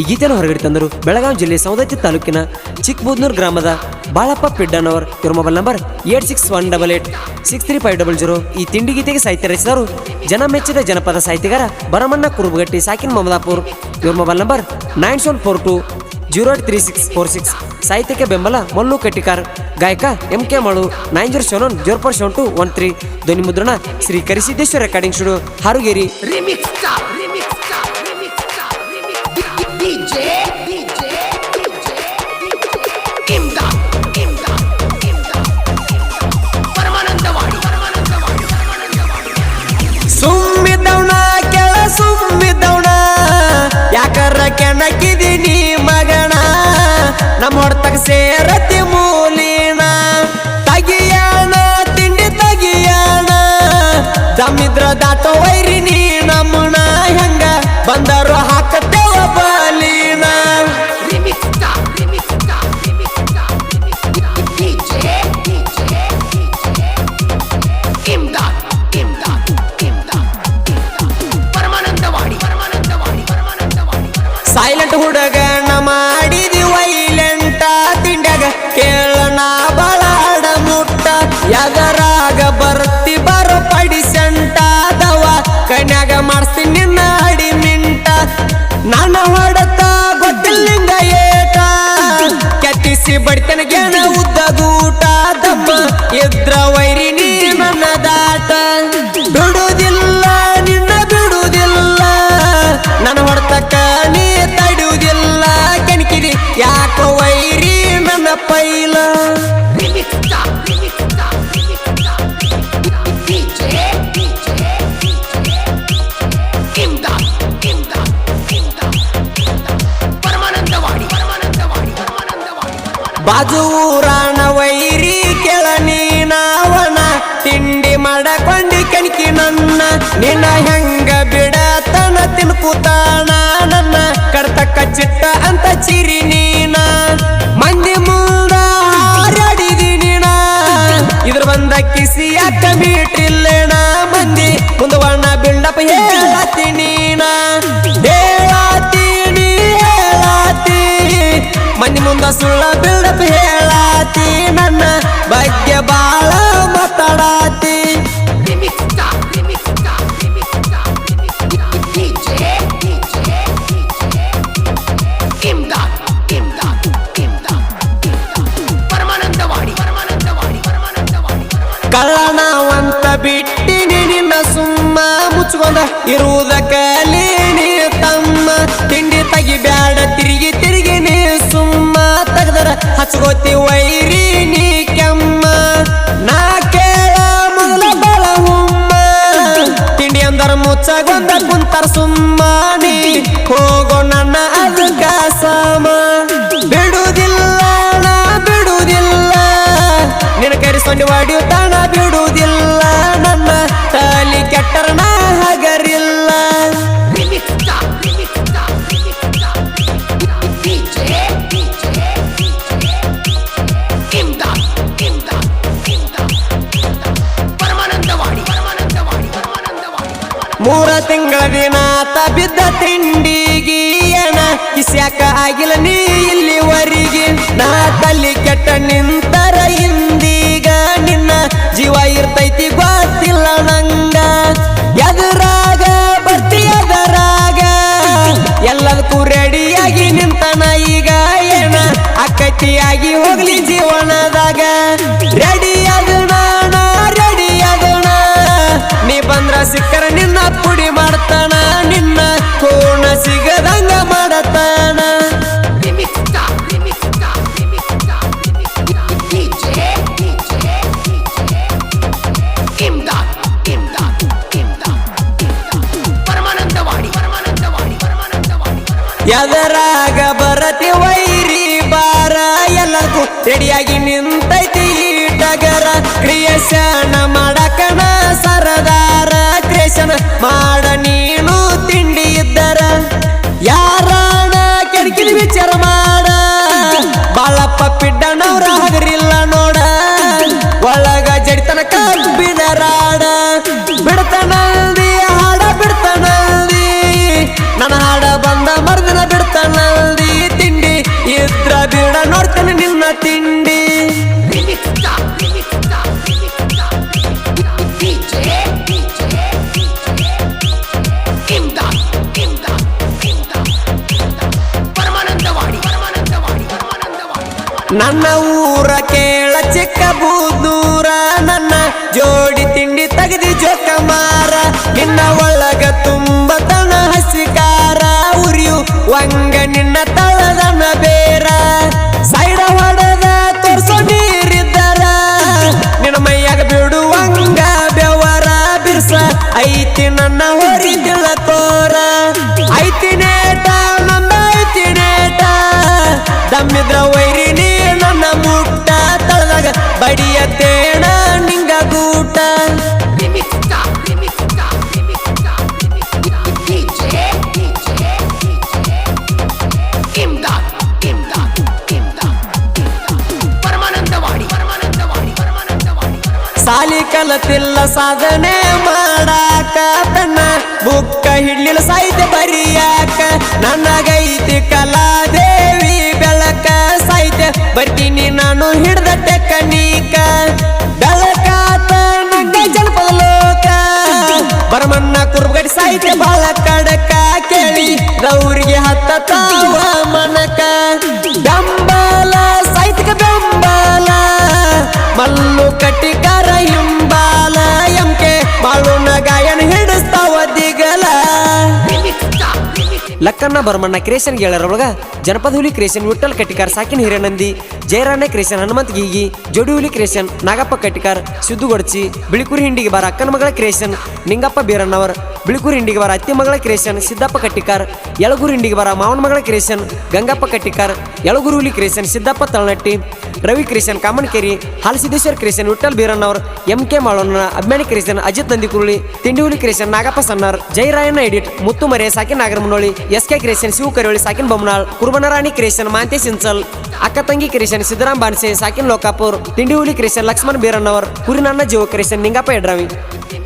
ಈ ಗೀತೆಯನ್ನು ಹೊರಗಡೆ ತಂದರು ಬೆಳಗಾವಿ ಜಿಲ್ಲೆ ಸೌದತ್ತಿ ತಾಲೂಕಿನ ಚಿಕ್ಕಬೂದ್ನೂರ್ ಗ್ರಾಮದ ಬಾಳಪ್ಪ ಪಿಡ್ಡನವರ್. ಇವರ mobile number eight six one double eight six three five double zero. ಈ ತಿಂಡಿ ಗೀತೆಗೆ ಸಾಹಿತ್ಯ ರಚಿಸಿದರು ಜನ ಮೆಚ್ಚಿದ ಜನಪದ ಸಾಹಿತ್ಯಗಾರ ಬರಮಣ್ಣ ಕುರುಬಗಟ್ಟಿ, ಸಾಕಿನ್ ಮಮದಾಪುರ್. ಇವ್ರ mobile number nine seven four two zero eight three six four six. ಸಾಹಿತ್ಯಕ್ಕೆ ಬೆಂಬಲ ಮಲ್ಲು ಕಟ್ಟಿಕಾರ್. ಗಾಯಕ M K Malu nine zero seven zero four seven two one three. ಧ್ವನಿ ಮುದ್ರಣ Shri Karisiddeshwara recording studio, Harugeri. Silent ಹುಡುಗನ ಮಾಡಿದಿ ವೈಲೆಂಟ ತಿಂಡ್ಯಾಗ ಕೇಳಣ ಬಳಾಡ ಮುಟ್ಟ ಎದರಾಗ ಪರಮಾನಂದ ಬಾಜು ಊರಾಣ ವೈರಿ ಕೆಳ ನೀನವನ, ತಿಂಡಿ ಮಾಡಕೊಂಡಿ ಕಣಕಿ ನನ್ನ. ನಿನ್ನ ಹೆಂಗ ಬಿಡತನ ತಿನ್ಕುತಾಣ ನನ್ನ. ಕಡ್ತಕ್ಕ ಚಿಟ್ಟ ಅಂತ ಚಿರಿ ಕಿಸಿ ಯಾಕ ಮೀಟಿಲ್ಲೇಣ ಮಂದಿ? ಮುಂದವಣ್ಣ ಬಿಲ್ಡಪ್ ಹೇಳತ್ತಿ ನೀನ ಹೇಳತ್ತೀನಿ ಹೇಳತ್ತಿ ಮಂದಿ ಮುಂದ ಸುಳ್ಳ ಬಿಲ್ಡಪ್ ಹೇಳಾತಿ ಕಳ್ಳನವಂತ ಬಿಟ್ಟಿನಿ ನಿನ್ನ ಸುಮ್ಮ ಮುಚ್ಕೊಂಡ ಇರುವುದ ಕಲೀನಿ ತಮ್ಮ. ತಿಂಡಿ ತಗಿ ಬ್ಯಾಡ, ತಿರುಗಿ ತಿರುಗಿ ನೀ ಸುಮ್ಮ. ತೆಗೆದರ ಹಚ್ಕೋತಿ ವೈರಿ ನೀ ಕೆಮ್ಮ. ನಾ ಕೇಳ ತಿಂಡಿ ಅಂದರ ಮುಚ್ಚಗೊಂದ ಕುಂತಾರ ಸುಮ್ಮ. ಮೂರ ತಿಂಗಳ ದಿನ ತಿಂಡಿ ತಿಂಡಿಗಿ ಏನ? ಕಿಸ್ಯಾಕ ಆಗಿಲ್ಲ ನೀ ಇಲ್ಲಿವರೆಗೆ. ನಾ ತಲ್ಲಿ ಕೆಟ್ಟ ನಿಂತರ ಹಿಂದೀಗ. ನಿನ್ನ ಜೀವ ಇರ್ತೈತಿ ಗೊತ್ತಿಲ್ಲ ನಂಗ. ಎದುರಾಗ ಬರ್ತಿ ಎದರಾಗ. ಎಲ್ಲದಕ್ಕೂ ರೆಡಿಯಾಗಿ ನಿಂತನ ಈಗ. ಏನ? ಅಕ್ಕತಿಯಾಗಿ ಹೋಗ್ಲಿ ಜೀವನದಾಗ. ರೆಡಿ ಅದಣ ರೆಡಿ ನಾ ನೀ ಬಂದ್ರ ಸಿಕ್ಕರ ಪುಡಿ ಮಾಡ್ತಾನ, ನಿನ್ನ ಕೋಣ ಸಿಗದಂಗ ಮಾಡತಾನ. ಎದರಾಗ ಬರತಿ ವೈರಿ ಬಾರ, ಎಲ್ಲರಿಗೂ ರೆಡಿಯಾಗಿ ನಿಂತೈತಿ ಟಗರ ಕ್ರಿಯೇಷನ್ ಮಾಡಕಣ ಮಾಡ ನೀನು ತಿಂಡಿ ಇದ್ದರ ಯಾರಾಣ ಕೆಡಕಿನ ವಿಚಾರ ಮಾಡ. ಬಾಳಪ್ಪ ಪಿಡ್ಡಣ್ಣವ್ರ ಹಗರಿಲ್ಲ ನೋಡ. ಒಳಗ ಜಡಿತನ ಬಿಡರಾಡ ಬಿಡ್ತಾನಲ್ದಿ ಹಾಡ ಬಿಡ್ತಾನಲ್ದಿ ನನ್ನ ಹಾಡ ಬಂದ ಮರ್ದನ ಬಿಡ್ತಾನಲ್ದಿ ತಿಂಡಿ ಇದ್ರ ಬಿಡ ನೋಡ್ತಾನೆ ನಿನ್ನ ತಿಂಡಿ. ನನ್ನ ಊರ ಕೇಳ ಚಿಕ್ಕ ಬೂದೂರ, ನನ್ನ ಜೋಡಿ ತಿಂಡಿ ತೆಗೆದಿ ಜೋಕ ಮಾರ. ನಿನ್ನ ಒಳಗ ತುಂಬ ತನ ಹಸಿಕಾರ, ಉರಿಯು ವಂಗ ನಿನ್ನ ತಳದನ ಬೇರ. ಸೈಡ ಹೊಡೆದ ತೋರ್ಸೋ ನೀರಿದ್ದರ, ನಿನ್ನ ಮೈಯಾಗ ಬಿಡುವಂಗ ಬೆವರ. ಬಿರ್ಸ ಐತಿ ನನ್ನ ಹೊರಿದಿಲ್ಲ ತೋರ. ಐತಿ ನೇಟ ನಂದ ಐತಿ ನೇಟ. ದಮ್ಮಿದ್ರ ವೈರಿ ಸಾಲಿ ಕಲತಿಲ್ಲ ಸಾಧನೆ ಮಾಡಾಕ ತನ್ನ ಬುಕ್ಕ ಹಿಡ್ಲಿಲ್ಲ ಸಾಹಿತ್ಯ ಬರಿಯಾಕ. ನನಗೈತಿ ಕಲಾದೇವಿ ಬೆಳಕ ಸಾಹಿತ್ಯ ಬರ್ತೀನಿ ನಾನು ಹಿಡ್ದ ಟೆಕನೀಕ. ಬೆಳಕ ಜನಪದ ಲೋಕ. ಬರಮಣ್ಣ ಕುರ್ಬಗಡಿ ಸಾಹಿತ್ಯ ಬಾಳ ಕಡಕ ಕೇಳಿ. ರೌರಿಗೆ ಹತ್ತ ತಾವ ಲಕ್ಕಣ್ಣ ಬರ್ಮಣ್ಣ ಕ್ರೇಷನ್ ಗೆಳರೊಳಗ ಜನಪದ ಹುಲಿ ಕ್ರೇಷನ್ ವಿಠಲ್ ಕಟ್ಟಿಕಾರ್, ಸಾಕಿನ ಹಿರೇನಂದಿ, ಜಯರಾಣೆ ಕ್ರಿಯೇಷನ್ ಹನುಮಂತ್ ಗೀಗಿ ಜೋಡಿ ಹುಲಿ ಕ್ರೇಷನ್ ನಾಗಪ್ಪ ಕಟ್ಟಿಕಾರ್, ಸಿದ್ದು ಗೊಡಚಿ, ಬಿಳಿಕೂರಿ ಹಿಂಡಿಗೆ ಬಾರ ಅಕ್ಕನ ಮಗಳ ಕ್ರಿಯೇಷನ್ ನಿಂಗಪ್ಪ ಬೀರಣ್ಣವರ್, ಬಿಳಿಕೂರಿ ಹಿಂಡಿಗೆ ಬಾರ ಅತ್ತಿ ಮಗಳ ಕ್ರಿಯೇಷನ್ ಸಿದ್ದಪ್ಪ ಕಟ್ಟಿಕಾರ್, ಯಳಗೂರು ಹಿಂಡಿಗೆ ಬಾರ ಮಾವನ ಮಗಳ ಕ್ರಿಯೇಷನ್ ಗಂಗಪ್ಪ ಕಟ್ಟಿಕಾರ್, ಯಳಗೂರು ಹುಲಿ creation Siddappa Talanatti, Ravi creation Kamankeri, Halasiddeshwara creation Vithal Biranavar M K ಮಾಳೋಣ ಅಭಿಮಾನಿ creation Ajit Nandikuruli, ತಿಂಡಿಹುಲಿ creation Nagappa Sannar Jayarayanna edit, ಮುತ್ತು ಮರೆ, ಸಾಕಿ Nagaramanoli S K creation Shiva Kariyoli ಸಾಕಿನ್ Bommanal ಕುರ್ಬನರಾಣಿ ಕ್ರೇಷನ್ ಮಾಂತೆ ಸಿನ್ಸಲ್ ಅಕ್ಕ ತಂಗಿ ಕ್ರೇಷನ್ ಸಿದ್ದರಾಮ್ ಬಾನ್ಸೆ ಸಾಕಿನ್ ಲೋಕಾಪುರ್ ತಿಂಡಿಹುಲಿ ಕ್ರೇಷನ್ ಲಕ್ಷ್ಮಣ್ ಬೀರಣ್ಣವರ್ ಕುರಿನನ್ನ ಜೀವ ಕ್ರೇಷನ್ ನಿಂಗಪ್ಪ ಎಡ್ರಾವಿ Remix